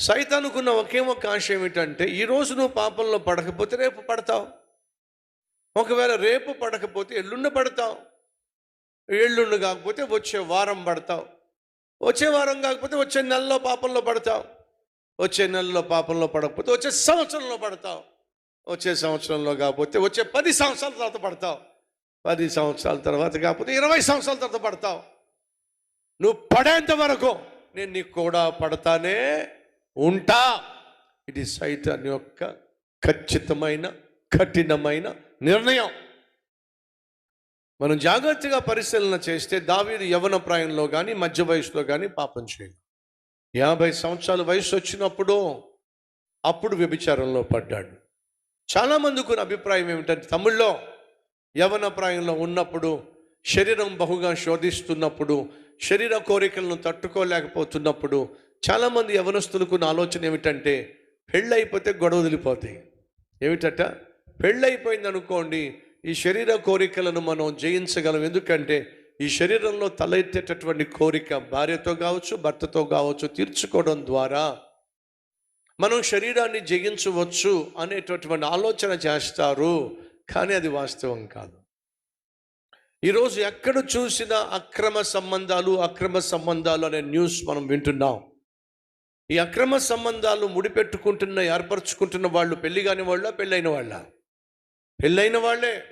సైతానుకున్న ఒకే ఒక ఆశ ఏమిటంటే ఈరోజు నువ్వు పాపంలో పడకపోతే రేపు పడతావు. ఒకవేళ రేపు పడకపోతే ఎల్లుండి పడతావు. ఎల్లుండి కాకపోతే వచ్చే వారం పడతావు. వచ్చే వారం కాకపోతే వచ్చే నెలలో పాపంలో పడతావు. వచ్చే నెలలో పాపంలో పడకపోతే వచ్చే సంవత్సరంలో పడతావు. వచ్చే సంవత్సరంలో కాకపోతే వచ్చే పది సంవత్సరాల తర్వాత పడతావు. పది సంవత్సరాల తర్వాత కాకపోతే ఇరవై సంవత్సరాల తర్వాత పడతావు. నువ్వు పడేంత వరకు నేను నీకు కూడా పడతానే ఉంటా. ఇది సైతాన్ యొక్క ఖచ్చితమైన కఠినమైన నిర్ణయం. మనం జాగ్రత్తగా పరిశీలన చేస్తే దావీదు యవన ప్రాయంలో కానీ మధ్య వయసులో కానీ పాపం చేయదు యాభై సంవత్సరాల వయసు వచ్చినప్పుడు అప్పుడు వ్యభిచారంలో పడ్డాడు. చాలామందికి అభిప్రాయం ఏమిటంటే తమిళ్ళో యవన ప్రాయంలో ఉన్నప్పుడు శరీరం బహుగా శోధిస్తున్నప్పుడు శరీర కోరికలను తట్టుకోలేకపోతున్నప్పుడు చాలామంది యవనస్తులకు ఉన్న ఆలోచన ఏమిటంటే పెళ్ళైపోతే గొడవ వదిలిపోతాయి. ఏమిటట? పెళ్ళైపోయింది అనుకోండి ఈ శరీర కోరికలను మనం జయించగలం. ఎందుకంటే ఈ శరీరంలో తలెత్తేటటువంటి కోరిక భార్యతో కావచ్చు భర్తతో కావచ్చు తీర్చుకోవడం ద్వారా మనం శరీరాన్ని జయించవచ్చు అనేటటువంటి ఆలోచన చేస్తారు. కానీ అది వాస్తవం కాదు. ఈరోజు ఎక్కడ చూసినా అక్రమ సంబంధాలు అక్రమ సంబంధాలు అనే న్యూస్ మనం వింటున్నాం. ఈ అక్రమ సంబంధాలు ముడిపెట్టుకుంటున్న ఏర్పరచుకుంటున్న వాళ్ళు పెళ్ళి కాని వాళ్ళ పెళ్ళైన వాళ్ళ? పెళ్ళైన వాళ్ళే.